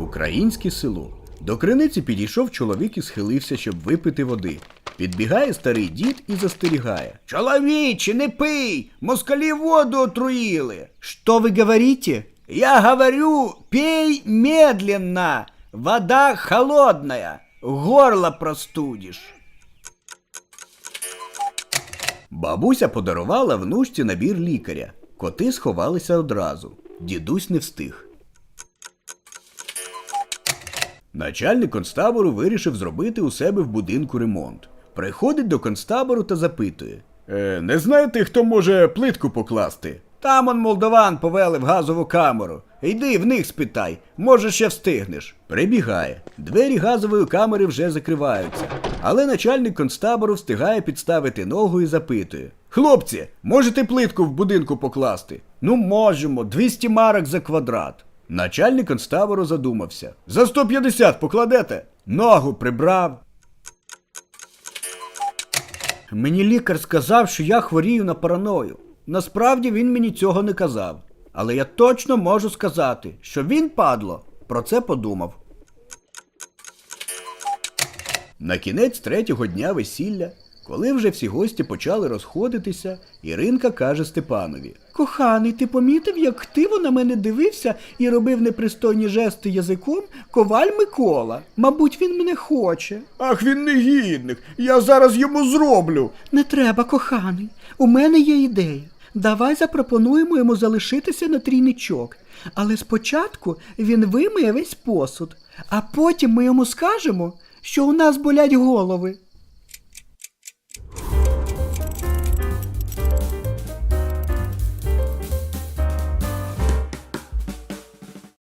Українське село. До криниці підійшов чоловік і схилився, щоб випити води. Підбігає старий дід і застерігає. Чоловіче, не пий! Москалі воду отруїли. Що ви говорите? Я говорю, пей медленно. Вода холодная. Горло простудишь. Бабуся подарувала внучці набір лікаря. Коти сховалися одразу. Дідусь не встиг. Начальник концтабору вирішив зробити у себе в будинку ремонт. Приходить до концтабору та запитує: е, Не знаєте, хто може плитку покласти? Там он молдаван повели в газову камеру. Йди в них спитай, може ще встигнеш. Прибігає. Двері газової камери вже закриваються. Але начальник концтабору встигає підставити ногу і запитує: Хлопці, можете плитку в будинку покласти? Ну можемо, 200 марок за квадрат. Начальник концтабору задумався. За 150 покладете? Ногу прибрав. Мені лікар сказав, що я хворію на параною. Насправді він мені цього не казав. Але я точно можу сказати, що він, падло, про це подумав. На кінець третього дня весілля, коли вже всі гості почали розходитися, Іринка каже Степанові: Коханий, ти помітив, як хтиво на мене дивився і робив непристойні жести язиком коваль Микола. Мабуть, він мене хоче. Ах, він негідник! Я зараз йому зроблю. Не треба, коханий. У мене є ідея. Давай запропонуємо йому залишитися на трійничок. Але спочатку він вимиє весь посуд, а потім ми йому скажемо, що у нас болять голови.